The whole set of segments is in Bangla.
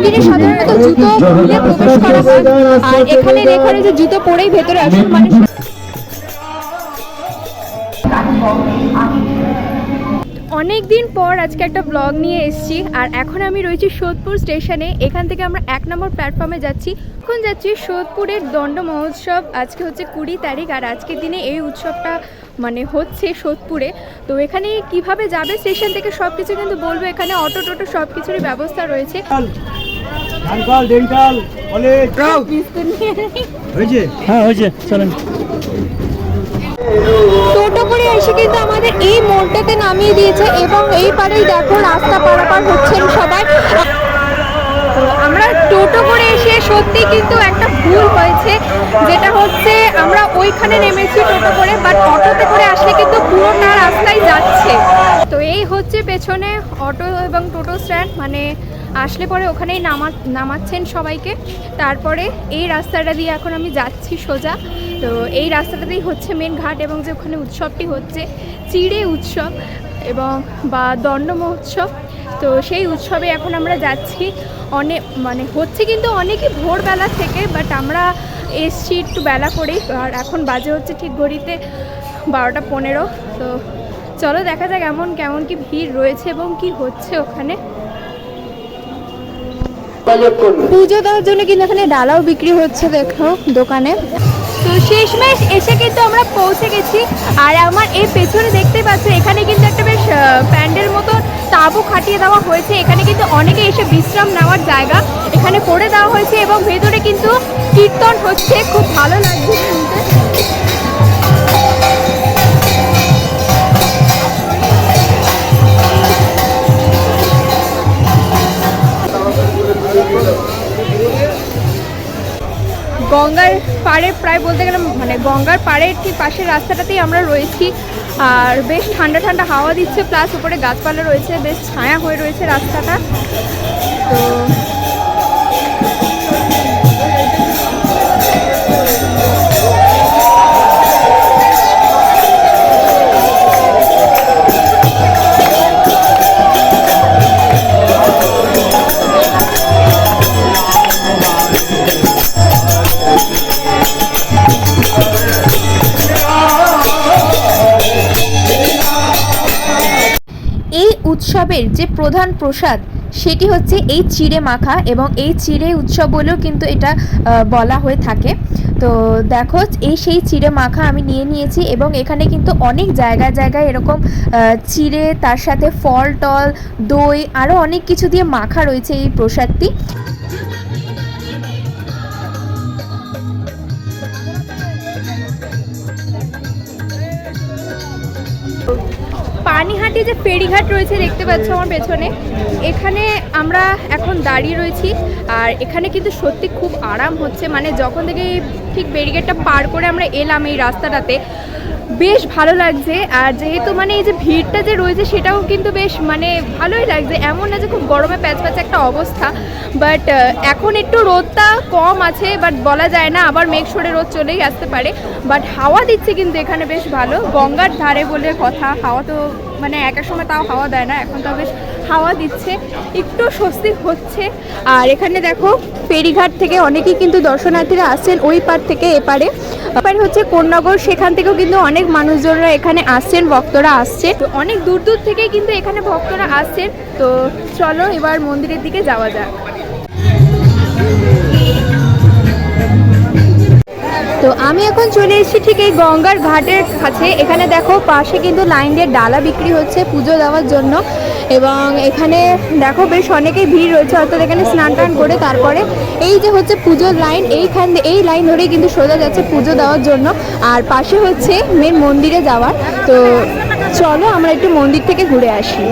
মন্দিরে সাধারণত জুতো খুলে প্রবেশ করা হয়। আর এখানে লেখা রয়েছে, জুতো পরেই ভেতরে আসুন মানে অনেক দিন পর আজকে একটা ব্লগ নিয়ে এসেছি, আর এখন আমি রয়েছি সোদপুর স্টেশনে। এখান থেকে আমরা এক নম্বর প্ল্যাটফর্মে যাচ্ছি। এখন যাচ্ছি সোদপুরের দণ্ড মহোৎসব। আজকে হচ্ছে কুড়ি তারিখ, আর আজকের দিনে এই উৎসবটা মানে হচ্ছে সোদপুরে। তো এখানে কীভাবে যাবে, স্টেশন থেকে সব কিছু কিন্তু বলব, এখানে অটো টোটো সব কিছুরই ব্যবস্থা রয়েছে। ডানকাল ডেন্টাল কলেজ। হয়েছে? হ্যাঁ হয়েছে। চলেন। টোটো করে এসে কিন্তু আমাদের এই মোড়টাতে নামিয়ে দিয়েছে এবং এই পারেই দেখো রাস্তা পারাপার হচ্ছেন সবাই। করে এসে সত্যি কিন্তু একটা ভুল হয়েছে, যেটা হচ্ছে আমরা ওইখানে নেমেছি টোটো করে বাট অটোতে করে আসলে কিন্তু পুরোটা রাস্তায় যাচ্ছে। তো এই হচ্ছে পেছনে অটো এবং টোটো স্ট্যান্ড মানে আসলে পরে ওখানেই নামা, নামাচ্ছেন সবাইকে। তারপরে এই রাস্তাটা দিয়ে এখন আমি যাচ্ছি সোজা। তো এই রাস্তাটাতেই হচ্ছে মেন ঘাট এবং যে ওখানে উৎসবটি হচ্ছে চিড়ে উৎসব এবং বা দণ্ড মহোৎসব তো সেই উৎসবে এখন আমরা যাচ্ছি। অনেক মানে হচ্ছে কিন্তু অনেকই ভোরবেলা থেকে বাট আমরা এসছি একটু বেলা করেই। আর এখন বাজে হচ্ছে ঠিক ঘড়িতে বারোটা পনেরো। তো চলো দেখা যাক এমন কেমন কি ভিড় রয়েছে এবং কি হচ্ছে ওখানে। পুজো দেওয়ার জন্য কিন্তু এখানে ডালাও বিক্রি হচ্ছে দেখো দোকানে। তো শেষমেশ এসে কিন্তু আমরা পৌঁছে গেছি। আর আমার এই পেছনে দেখতে পাচ্ছ এখানে কিন্তু একটা বেশ তাঁবু খাটিয়ে দেওয়া হয়েছে। এখানে কিন্তু অনেকে এসে বিশ্রাম নেওয়ার জায়গা এখানে করে দেওয়া হয়েছে এবং ভেতরে কিন্তু কীর্তন হচ্ছে। খুব ভালো লাগছে শুনতে। গঙ্গার পাড়ে প্রায় বলতে গেলে মানে গঙ্গার পাড়ের ঠিক পাশের রাস্তাটাতেই আমরা রয়েছি। আর বেশ ঠান্ডা ঠান্ডা হাওয়া দিচ্ছে, প্লাস উপরে গাছপালা রয়েছে, বেশ ছায়া হয়ে রয়েছে রাস্তাটা। তো উৎসবের যে প্রধান প্রসাদ, সেটি হচ্ছে এই চিড়ে মাখা এবং এই চিড়ে উৎসব বলেও কিন্তু এটা বলা হয়ে থাকে। তো দেখো, এই সেই চিড়ে মাখা আমি নিয়ে নিয়েছি এবং এখানে কিন্তু অনেক জায়গায় জায়গায় এরকম চিড়ে, তার সাথে ফল, টল, দই আরও অনেক কিছু দিয়ে মাখা রয়েছে এই প্রসাদটি। পানিহাটি যে ফেরিঘাট রয়েছে, দেখতে পাচ্ছ আমার পেছনে। এখানে আমরা এখন দাঁড়িয়ে রয়েছি, আর এখানে কিন্তু সত্যি খুব আরাম হচ্ছে। মানে যখন থেকে ঠিক ব্যারিগেটটা পার করে আমরা এলাম এই রাস্তাটাতে, বেশ ভালো লাগছে। আর যেহেতু মানে এই যে ভিড়টা যে রয়েছে, সেটাও কিন্তু বেশ মানে ভালোই লাগছে। এমন না যে খুব গরমে প্যাচ প্যাচ একটা অবস্থা। বাট এখন একটু রোদটা কম আছে, বাট বলা যায় না, আবার মেঘ সরে রোদ চলেই আসতে পারে। বাট হাওয়া দিচ্ছে কিন্তু এখানে বেশ ভালো। গঙ্গার ধারে বলে কথা, হাওয়া তো মানে এক এক সময় তাও হাওয়া দেয় না, এখন তাও বেশ হাওয়া দিচ্ছে, একটু স্বস্তি হচ্ছে। আর এখানে দেখো, ফেরিঘাট থেকে অনেকেই কিন্তু দর্শনার্থীরা আসছেন ওই পার থেকে এপারে এপারে হচ্ছে কোন্নগর, সেখান থেকেও কিন্তু অনেক মানুষজনরা এখানে আসছেন, ভক্তরা আসছে। তো অনেক দূর দূর থেকেই কিন্তু এখানে ভক্তরা আসছেন। তো চলো এবার মন্দিরের দিকে যাওয়া যাক। তো আমি এখন চলে এসেছি ঠিক এই গঙ্গার ঘাটের কাছে। এখানে দেখো পাশে কিন্তু লাইন দিয়ে ডালা বিক্রি হচ্ছে পুজো দেওয়ার জন্য। এবং এখানে দেখো বেশ অনেকেই ভিড় রয়েছে, অর্থাৎ এখানে স্নান টান করে তারপরে এই যে হচ্ছে পুজোর লাইন, এইখান এই লাইন ধরেই কিন্তু সোজা যাচ্ছে পুজো দেওয়ার জন্য। আর পাশে হচ্ছে মেন মন্দিরে যাওয়ার। তো চলো আমরা একটু মন্দির থেকে ঘুরে আসি।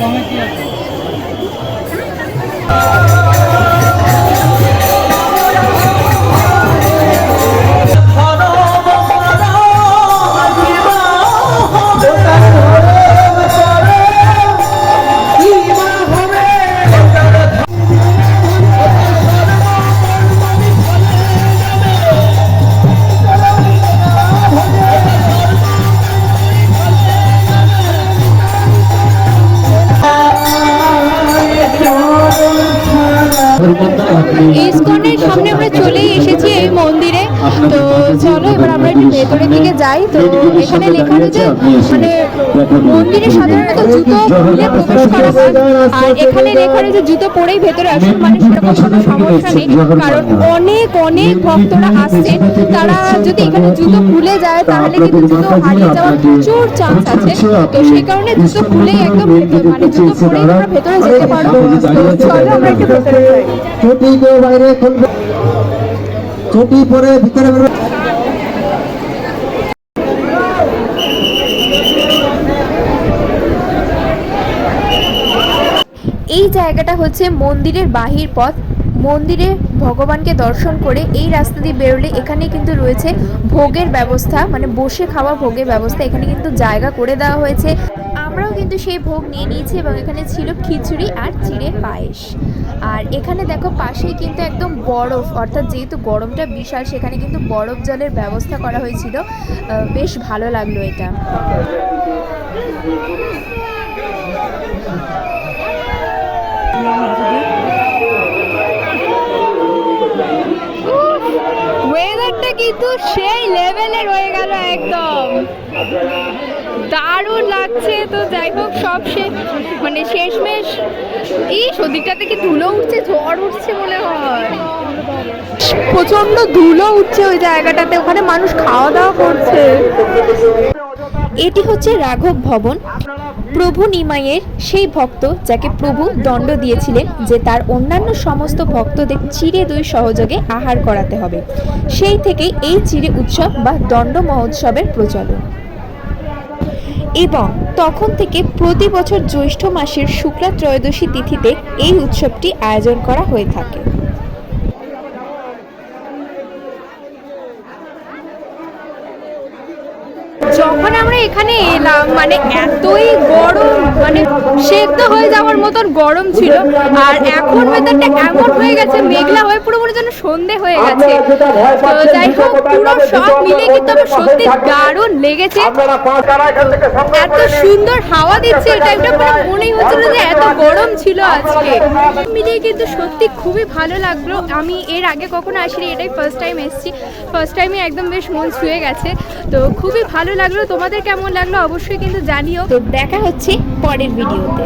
Thank you. তো চলো এবার আমরা একটু ভেতরের দিকে যাই। তো এখানে লেখা রয়েছে মানে মন্দিরে সাধারণত জুতো খুলে প্রবেশ করা হয়। আর এখানে লেখা রয়েছে জুতো পরেই ভেতরে আসুন মানে সেরকম কোনো সমস্যা নেই। কারণ অনেক অনেক ভক্তরা আসছেন তারা যদি এখানে জুতো খুলে যায় তাহলে কিন্তু জুতো হারিয়ে যাওয়ার প্রচুর চান্স আছে। তো সেই কারণে জুতো খুলেই একদম মানে জুতো পরেই তোমরা ভেতরে যেতে পারো তো চলো আমরা একটু ভেতরে যাই। বাইরে চটি পরে ভিতরে এই জায়গাটা হচ্ছে মন্দিরের বাহির পথ। মন্দিরে ভগবানকে দর্শন করে এই রাস্তা দিয়ে বেরোলে এখানে কিন্তু রয়েছে ভোগের ব্যবস্থা মানে বসে খাওয়া ভোগের ব্যবস্থা। এখানে কিন্তু জায়গা করে দেওয়া হয়েছে। কিন্তু সেই ভোগ নিয়ে নিয়েছি এবং এখানে ছিল খিচুড়ি আর চিড়ের পায়েস। আর এখানে দেখো পাশেই কিন্তু একদম বরফ, অর্থাৎ যেহেতু গরমটা বিশাল, সেখানে কিন্তু বরফ জলের ব্যবস্থা করা হয়েছিল। বেশ ভালো লাগল এটা। ওয়েদারটা কিন্তু সেই লেভেলের হয়ে গেল একদম। দারুণ লাগছে। তো যাই হোক, সব শেষ মানে শেষমেশ এই সদিকটা থেকে ধুলো উঠছে, ঝড় উঠছে মনে হয়। প্রচণ্ড ধুলো উঠছে ওই জায়গাটাতে, ওখানে মানুষ খাওয়া দাওয়া করছে। এটি হচ্ছে রাঘব ভবন। প্রভু নিমাইয়ের সেই ভক্ত যাকে প্রভু দণ্ড দিয়েছিলেন যে তার অন্যান্য সমস্ত ভক্তদের চিড়ে দই সহযোগে আহার করাতে হবে। সেই থেকেই এই চিড়ে উৎসব বা দণ্ড মহোৎসবের প্রচলন। এবং তখন থেকে প্রতি বছর জ্যৈষ্ঠ মাসের শুক্লা ত্রয়োদশী তিথিতে এই উৎসবটি আয়োজন করা হয়ে থাকে যখন আমরা এখানে এলাম মানে এতই গরম মানে সেদ্ধ হয়ে যাওয়ার মতন গরম ছিল। আর এখন ওয়েদারটা এমন হয়ে গেছে, মেঘলা হয়ে পুরো মনে যেন সন্ধে হয়ে গেছে। তো যাই হোক, পুরো সব মিলে কিন্তু আমার সত্যি দারুণ লেগেছে। এত সুন্দর হাওয়া দিচ্ছে এটা একটা মানে মনেই হচ্ছিল যে এত গরম ছিল আজকে। মিলিয়ে কিন্তু সত্যি খুবই ভালো লাগল। আমি এর আগে কখনো আসিনি, এটাই ফার্স্ট টাইম এসেছি। ফার্স্ট টাইমে একদম বেশ মন ছুঁয়ে গেছে। তো খুবই ভালো লাগল। তোমাদের কেমন লাগল অবশ্যই কিন্তু জানিও। তো দেখা হচ্ছে পরের ভিডিওতে।